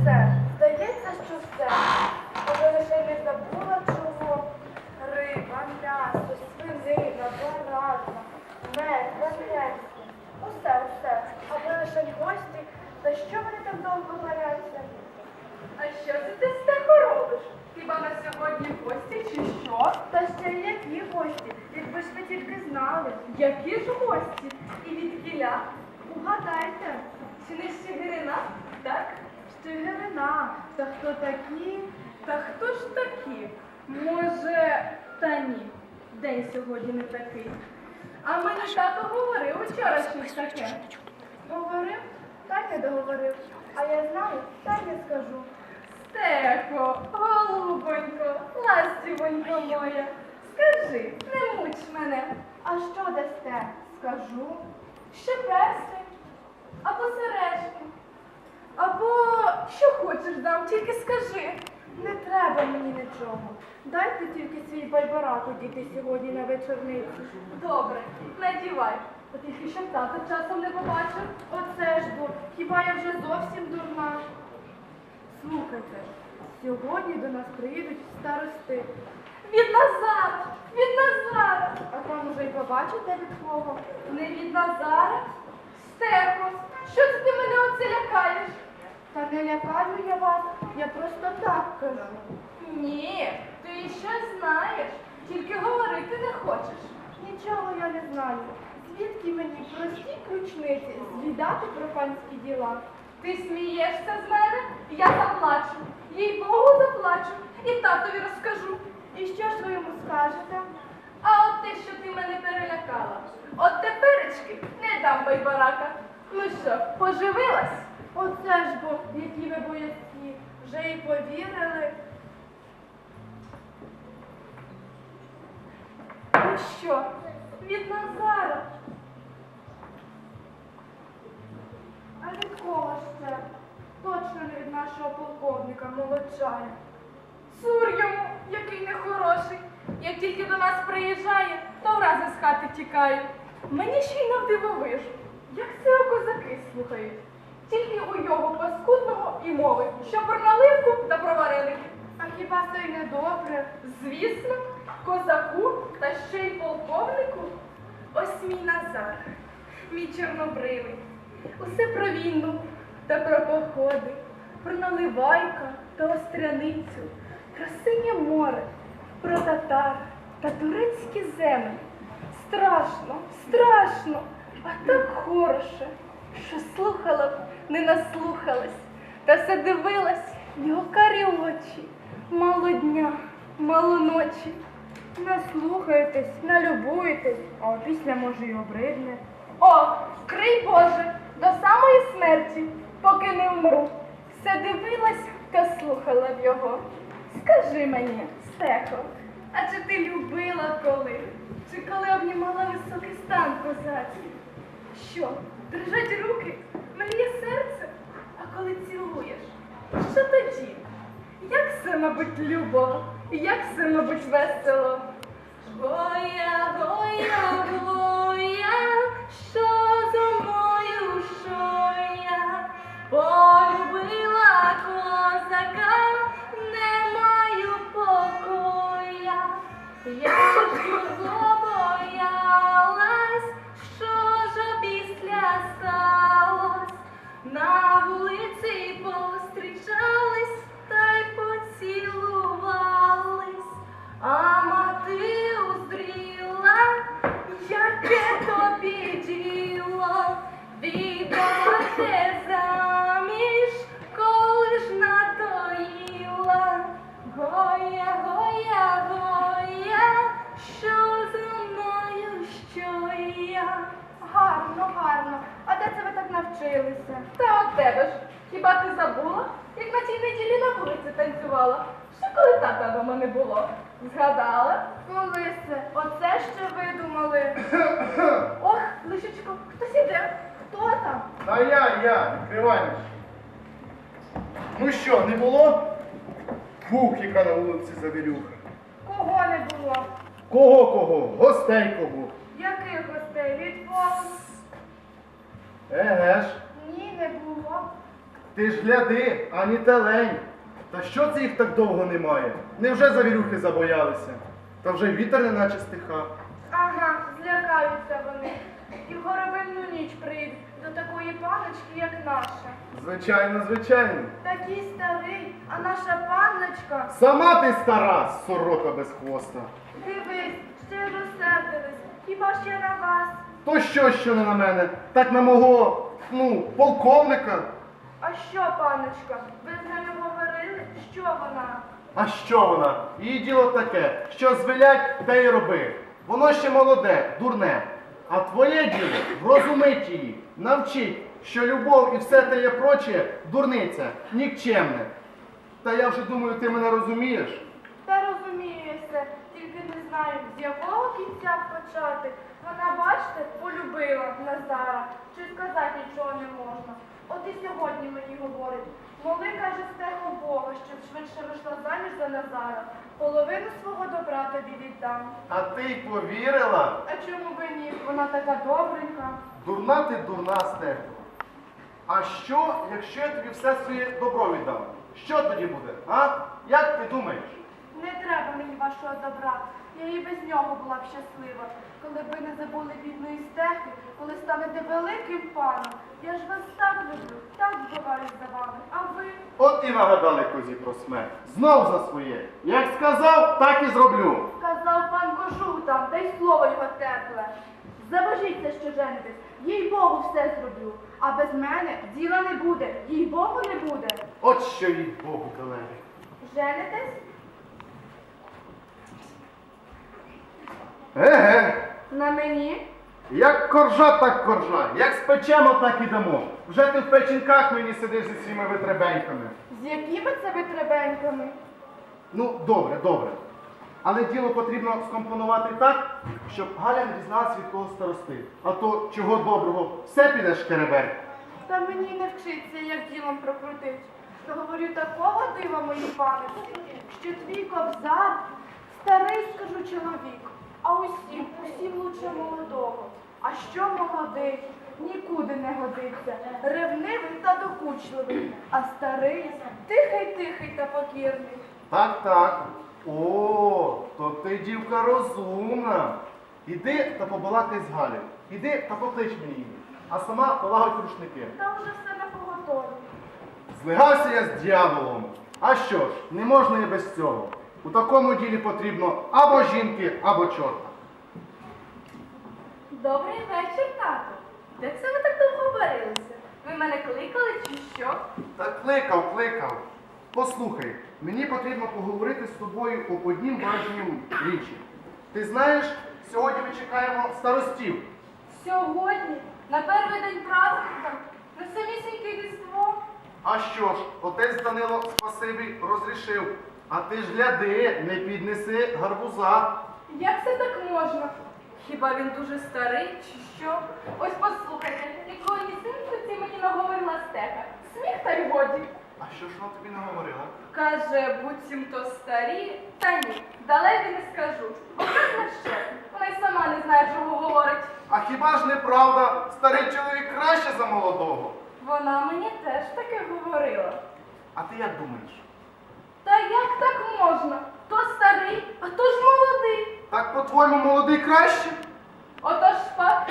все. Здається, що все. Але лише не забула чого. Риба, м'ясо, свинина, баранина, мед, вареники. Усе, усе. Аби лише гості. Та що вони так довго варяться? А що це ти стехо робиш? Хіба на сьогодні гості чи що? Та ще й які гості, якби ж ви тільки знали. Які ж гості? І від кіля? Угадайте, Чи не з Чигирина? Так? Штигирина, та хто такі? Та хто ж такі? Може, та ні. День сьогодні не такий. А мені тато говорив вчора щось таке. Говорив, та й не договорив. А я знаю, та й не скажу. Стехо, голубонько, ластівонько моя, скажи, не муч мене. А що дасте? Скажу. Ще перстень, або сережки, або що хочеш дам, тільки скажи. Не треба мені нічого. Дайте тільки свій байбарак одіти сьогодні на вечорницю. Добре, надівай. Та тільки щоб тато часом не побачив. Оце ж бо, хіба я вже зовсім дурна? Слухайте, сьогодні до нас приїдуть старости, Від Назара, від Назара. а там уже й побачите від кого. Не від Назара? Стехо, що ти мене оце лякаєш? Та не лякаю я вас, я просто так кажу. Ні, ти щось знаєш, тільки говорити не хочеш. Нічого я не знаю. Звідки мені прості ключниці звідати про панські діла? Ти смієшся з мене, я заплачу. Їй Богу заплачу і татові розкажу. І що ж ви йому скажете? А от те, що ти мене перелякала, от теперечки не дам байбарака. Ну що, поживилась? Оце ж бо, які ви боязкі, вже й повірили. Ну що, від Назара? А від кого ж це? Точно не від нашого полковника молодчая. Цур йому, який нехороший. Як тільки до нас приїжджає, то врази з хати тікає. Мені ще й навдивовижу, як це козаки слухають. Тільки у його паскудного і мови, що про наливку та про вареники. А хіба це й не добре? Звісно, козаку та ще й полковнику. Ось мій Назар, мій чорнобривий. Усе про війну та про походи, про наливайка та остряницю, про синє море, про татар та турецькі землі. Страшно, страшно, а так хороше, що слухала б, не наслухалась, та все дивилась його карі очі. Мало дня, мало ночі. Наслухаєтесь, налюбуєтесь, а після може й обридне. О, крий Боже, до самої смерті, поки не вмру. Все дивилась та слухала б його. Скажи мені, Стехо, а чи ти любила коли? Чи коли обнімала високий стан козацький? Що, дрижать руки, мліє серце, а коли цілуєш? Що тоді? Як все, мабуть, любо, як все, мабуть, весело. Гоя, гоя, гоя, що зо мною, що я полюбила козака, не маю покоя. Я На вулиці пострічались та й поцілувались, а мати уздріла, яке тобі діло, віддавати заміж, коли ж надоїла. Гоя, гоя, гоя, що зо мною, що я. Гарно, гарно. Так навчилися? Та от тебе ж. Хіба ти забула, як на тій неділі на вулиці танцювала? Ще коли тата дома не було? Згадала? Коли? Оце ще видумали. Ох, лишечко, хтось іде. Хто там? Та я, я, відкривай. Ну що, не було? Фух, яка на вулиці завірюха. Кого не було? Кого кого? Гостей кого? Яких гостей? Від вас? Еге ж. Ні, не було. Ти ж гляди, ані телень. Та що це їх так довго немає? Невже завірюхи забоялися? Та вже й вітер неначе стихав. Ага, злякаються вони. І в горобинну ніч прийдуть до такої паночки, як наша. Звичайно, звичайно. Такий старий, а наша панночка. Сама ти стара, сорока без хвоста. Дивись, ще розсердились. Хіба ще на вас? То що, що не на мене? Так на мого, ну, полковника. А що, панночка? Ви з нею говорили? Що вона? А що вона? Її діло таке, що звелять, те й роби. Воно ще молоде, дурне. А твоє діло врозумить її, навчить, що любов і все те є проче дурниця, нікчемне. Та я вже думаю, ти мене розумієш. Та розуміюся, тільки не знаю, з якого кінця почати. Вона, бачите, полюбила Назара, чи сказати нічого не можна. От і сьогодні мені говорить, моли, каже, стего Бога, щоб швидше вийшла заміж за Назара. Половину свого добра тобі віддам. А ти й повірила? А чому би ні? Вона така добренька. Дурна ти дурна стехо. А що, якщо я тобі все своє добро віддам? Що тоді буде? А? Як ти думаєш? Не треба мені вашого добра. Я і без нього була б щаслива. Коли ви не забули бідної стехи, коли станете великим паном. Я ж вас так люблю, так вбиваюсь за вами. А ви? От і нагадали козі про смерть. Знов за своє. Як сказав, так і зроблю. Казав пан кожух там, та й слово його тепле. Забажіться, що женитесь, їй Богу все зроблю. А без мене діла не буде, їй Богу не буде. От що їй Богу колеги. Женитесь? Еге, На мені? як коржа, так коржа. Як спечемо, так і дамо. Вже ти в печінках мені сидиш зі своїми витребеньками. З якими це витребеньками? Ну, добре, добре. Але діло потрібно скомпонувати так, щоб Галя не дізналась від кого старости. А то чого доброго, все піде шкереберть. Та мені не вчиться, як ділом прокрутить. То говорю такого дива, мої пам'яті, що твій кобзар старий, скажу, чоловік, а усім, усім лучше молодого. А що молодий, нікуди не годиться, ревнивий та докучливий, а старий тихий, тихий та покірний. Так, так. О, то ти дівка розумна. Іди та побалакай з Галею. Іди та поклич мені її. А сама полагодь рушники. Та вже все на поготові. Злигався я з дьяволом. А що ж, не можна і без цього. У такому ділі потрібно або жінки, або чорта. Добрий вечір, тату. Де це ви так довго варилися? Ви мене кликали чи що? Та кликав, кликав. Послухай, мені потрібно поговорити з тобою об однім важнім річі. Ти знаєш, сьогодні ми чекаємо старостів. Сьогодні, на перший день праздника, на самісіньке різдво. А що ж, отець Данило спасибі розрішив. А ти ж гляди, не піднеси гарбуза. Як це так можна? Хіба він дуже старий чи що? Ось послухайте, якої нісеньки мені наговорила стека. Сміх та й годі. А що ж вона тобі не говорила? Каже, буцімто старі, та ні, далебі не скажу. Оказна ще, вона й сама не знає, чого говорить. А хіба ж неправда, старий чоловік краще за молодого? Вона мені теж таке говорила. А ти як думаєш? Та як так можна? То старий, а то ж молодий. Так по-твоєму молодий краще? Отож пак.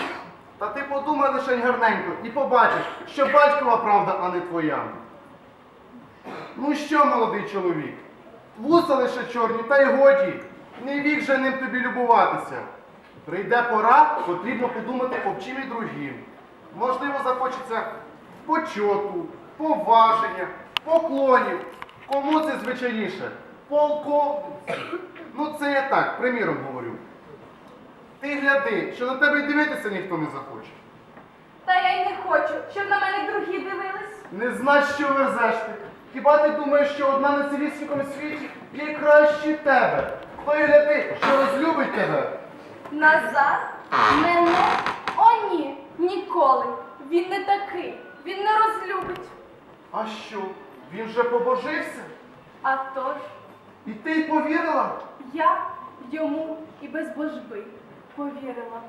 Та ти подумай лише гарненько і побачиш, що батькова правда, а не твоя. Ну що, молодий чоловік? Вуса лише чорні, та й годі. Не вік же ним тобі любуватися. Прийде пора, потрібно подумати об чим і другім. Можливо, захочеться почоту, поваження, поклонів. Кому це звичайніше? Полковниці. Ну це я так, приміром говорю. Ти гляди, що на тебе й дивитися ніхто не захоче. Та я й не хочу, щоб на мене другі дивились. Не знаєш, що везеш ти. Хіба ти думаєш, що одна на цілісінькому світі є краще тебе? Той гляди, що розлюбить тебе. Назад? Мене? О, ні, ніколи. Він не такий. Він не розлюбить. А що, він вже побожився? А тож, І ти й повірила? я йому і без божби повірила.